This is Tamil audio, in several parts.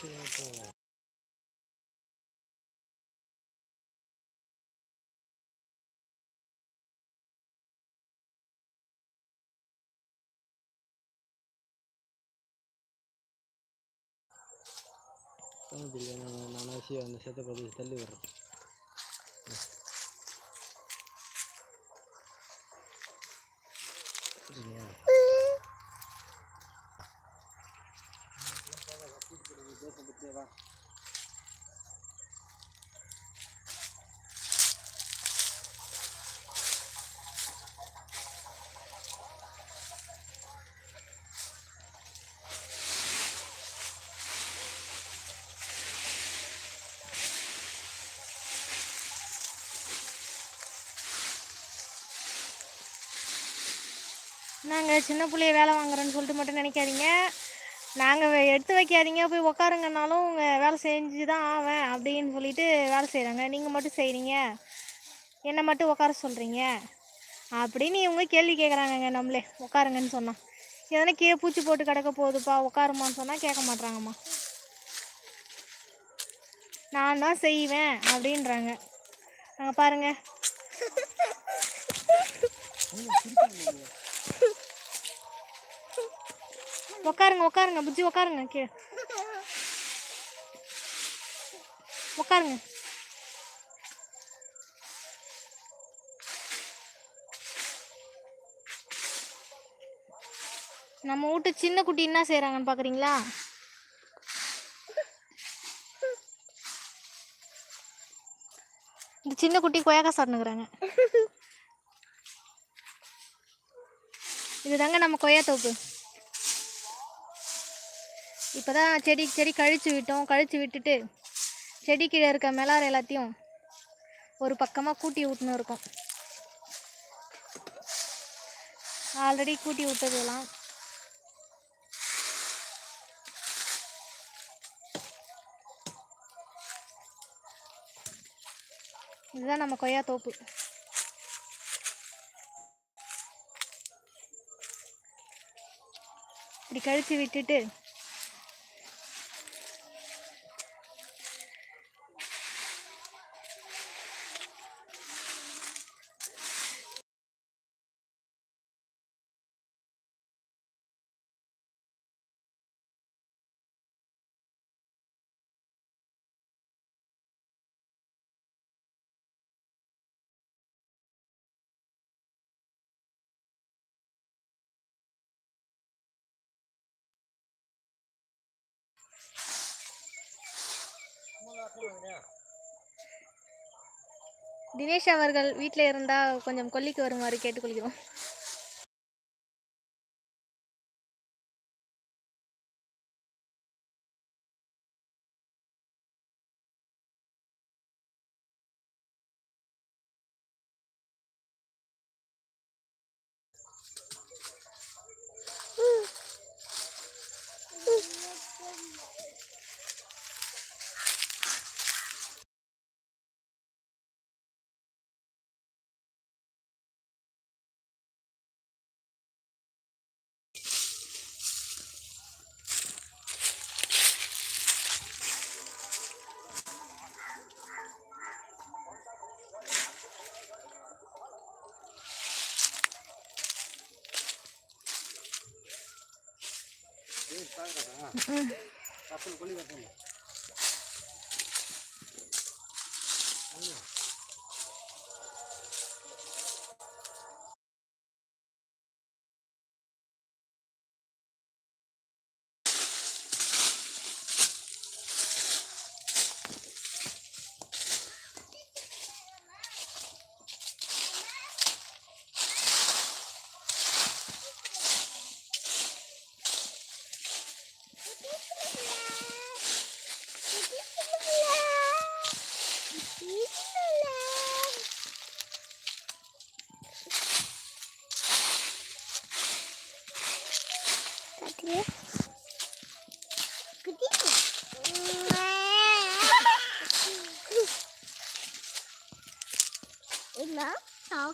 பேசணும் ஈஸியாக போகும் தெரியும் நான் நான் ஆசையாக அந்த நாங்கள் சின்ன பிள்ளைய வேலை வாங்குறோன்னு சொல்லிட்டு மட்டும் நினைக்காதீங்க. நாங்கள் எடுத்து வைக்காதீங்க. போய் உக்காருங்கனாலும் உங்கள் வேலை செஞ்சு தான் ஆவேன் அப்படின்னு சொல்லிட்டு வேலை செய்கிறாங்க நீங்கள் மட்டும் செய்கிறீங்க என்னை மட்டும் உட்கார சொல்கிறீங்க அப்படின்னு இவங்க கேள்வி கேட்குறாங்கங்க நம்மளே. உட்காருங்கன்னு சொன்னால் எதனா கீழே பூச்சி போட்டு கிடக்க போகுதுப்பா உட்காருமான்னு சொன்னால் கேட்க மாட்றாங்கம்மா. நான் தான் செய்வேன் அப்படின்றாங்க. அங்கே பாருங்கள் உட்காருங்க உட்காருங்க புஜ்ஜி உட்காருங்க கீழே. உட்காருங்க நம்ம வீட்டு சின்ன குட்டி என்ன செய்கிறாங்கன்னு பார்க்குறீங்களா இந்த சின்ன குட்டி கொய்யாக்கா சாப்பிட்டுக்கிறாங்க இதுதாங்க நம்ம கொய்யா தோப்பு இப்போ தான் செடி செடி கழித்து விட்டோம். கழித்து விட்டுட்டு செடி கீழே இருக்க மிளார் எல்லாத்தையும் ஒரு பக்கமாக கூட்டி விட்டுன்னு இருக்கோம். ஆல்ரெடி கூட்டி விட்டதெல்லாம் இதுதான் நம்ம கொய்யா தோப்பு. இப்படி கழித்து விட்டுட்டு தினேஷ் அவர்கள் வீட்டில் இருந்தால் கொஞ்சம் கொல்லிக்கு வருமாறு கேட்டுக்கொள்கிறோம். கப்பல் கொல்லி கட்டணும்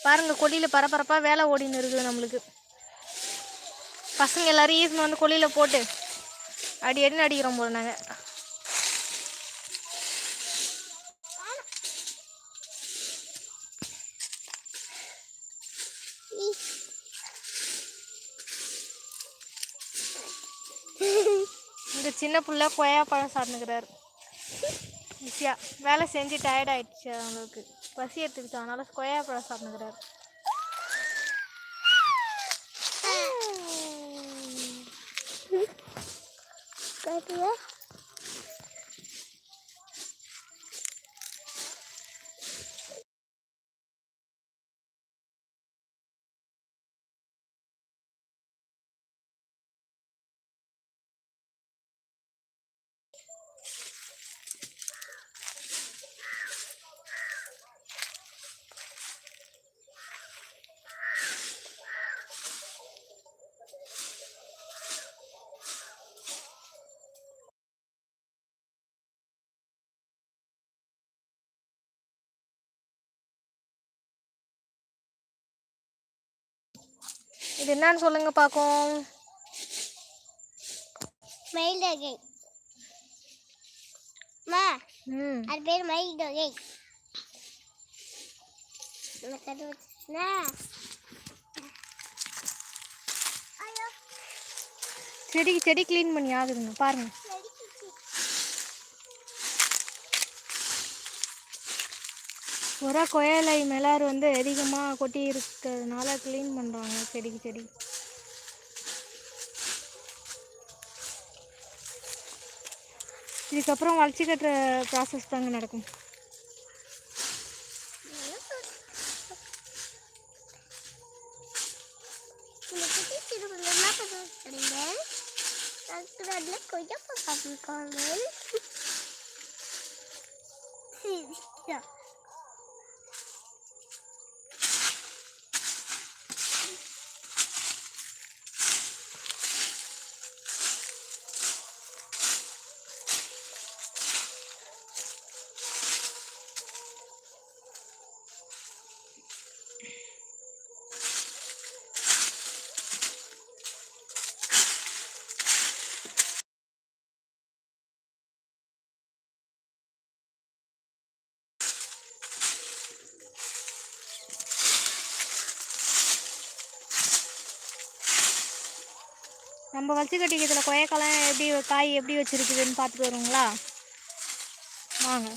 பாருங்க கொல்லியில் பரபரப்பாக வேலை ஓடின்னு இருக்குது நம்மளுக்கு. பசங்க எல்லாரும் ஈஸ்னு வந்து கொல்லியில் போட்டு அடி அடின்னு அடிக்கிறோம் போது நாங்கள் இந்த சின்ன பிள்ளை கொய்யா பழம் சாப்பிட்டுக்கிறாரு ஈஸியாக வேலை செஞ்சு டயர்ட் ஆயிடுச்சு அவங்களுக்கு. பசி எடுத்துக்கிச்சு அதனால ஸ்கொயர் பழம் சாப்பிட்டுக்கிறாரு. காட்டுவா இது என்னன்னு சொல்லுங்க பார்க்கும் மயில் தொகை. மா ம். அது பேர் மயில் தொகை. நம்ம வச்சுனா ஐயோ. செடிக்கு செடி க்ளீன் பண்ணி ஆகுதுங்க பாருங்க. ஒரே கொயலை மிளாறு வந்து அதிகமாக கொட்டி இருக்கிறதுனால க்ளீன் பண்ணுறாங்க செடிக்கு செடி. இதுக்கப்புறம் வளர்ச்சி கட்டுற ப்ராசஸ் தாங்க நடக்கும். கொய்யாப்பா சாப்பிட்டுருக்காங்க நம்ம வளர்ச்சி கட்டிக்கிறதுல கொயக்கெல்லாம் எப்படி காய் எப்படி வச்சுருக்குதுன்னு பார்த்துட்டு வருங்களா வாங்க.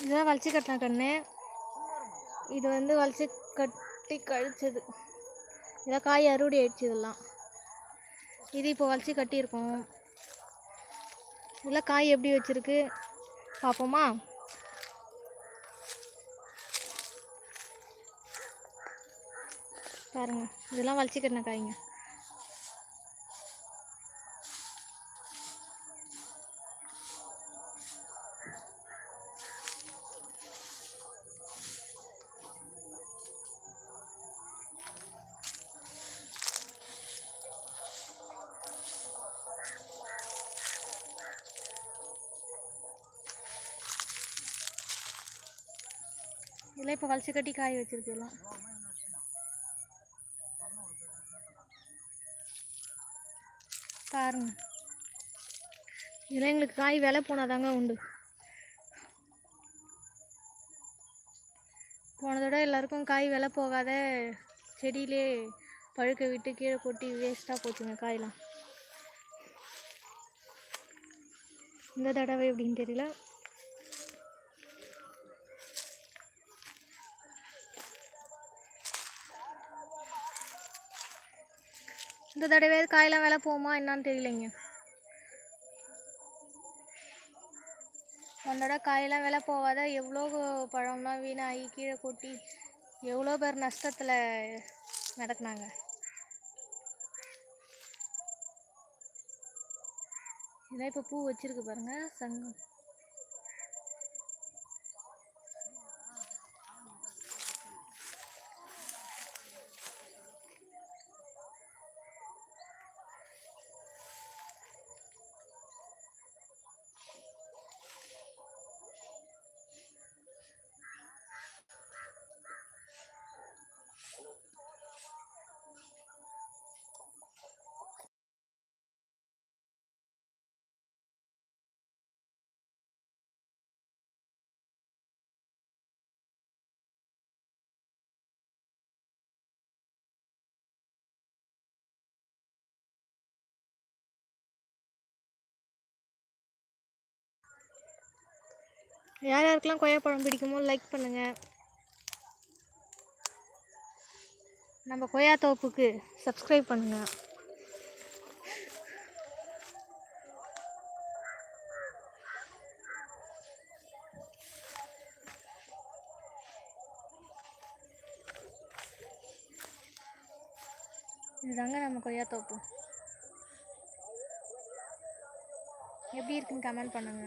இதுதான் வளர்ச்சி கட்டின கண்ணு இது வந்து வளர்ச்சி கட்டி கழிச்சது. இதெல்லாம் காய் அறுவடை ஆயிடுச்சு இதெல்லாம். இது இப்போ வளர்ச்சி கட்டியிருக்கோம். இதெல்லாம் காய் எப்படி வச்சுருக்கு? பார்ப்போமா? பாருங்கள் இதெல்லாம் வளச்சி கட்டின காய்ங்க. இதெல்லாம் இப்போ வளச்சி கட்டி காய வச்சிருக்கு எல்லாம் பாருங்க. இதெல்லாம் எங்களுக்கு காய் விலை போனாதாங்க உண்டு. போன தடவை எல்லாருக்கும் காய் விலை போகாத செடியிலே பழுக்க விட்டு கீழே கொட்டி வேஸ்ட்டாக போச்சுங்க காயெலாம் இந்த தடவை எப்படின்னு தெரியல. இந்த தடவை காயெல்லாம் வேலை போகுமா என்னான்னு தெரியலைங்க. அந்த தடவை காயெல்லாம் வேலை போகாத எவ்வளோ பழம்லாம் வீணாகி கீழே கொட்டி எவ்வளோ பேர் நஷ்டத்தில் நடக்குனாங்க. இதான் இப்போ பூ வச்சிருக்கு பாருங்கள் சங்கம். யார் யாருக்கெல்லாம் கொய்யாப்பழம் பிடிக்குமோ லைக் பண்ணுங்க. நம்ம கொய்யா தோப்புக்கு சப்ஸ்கிரைப் பண்ணுங்க. இதுதாங்க நம்ம கொய்யா தோப்பு. எப்படி இருக்குன்னு கமெண்ட் பண்ணுங்க.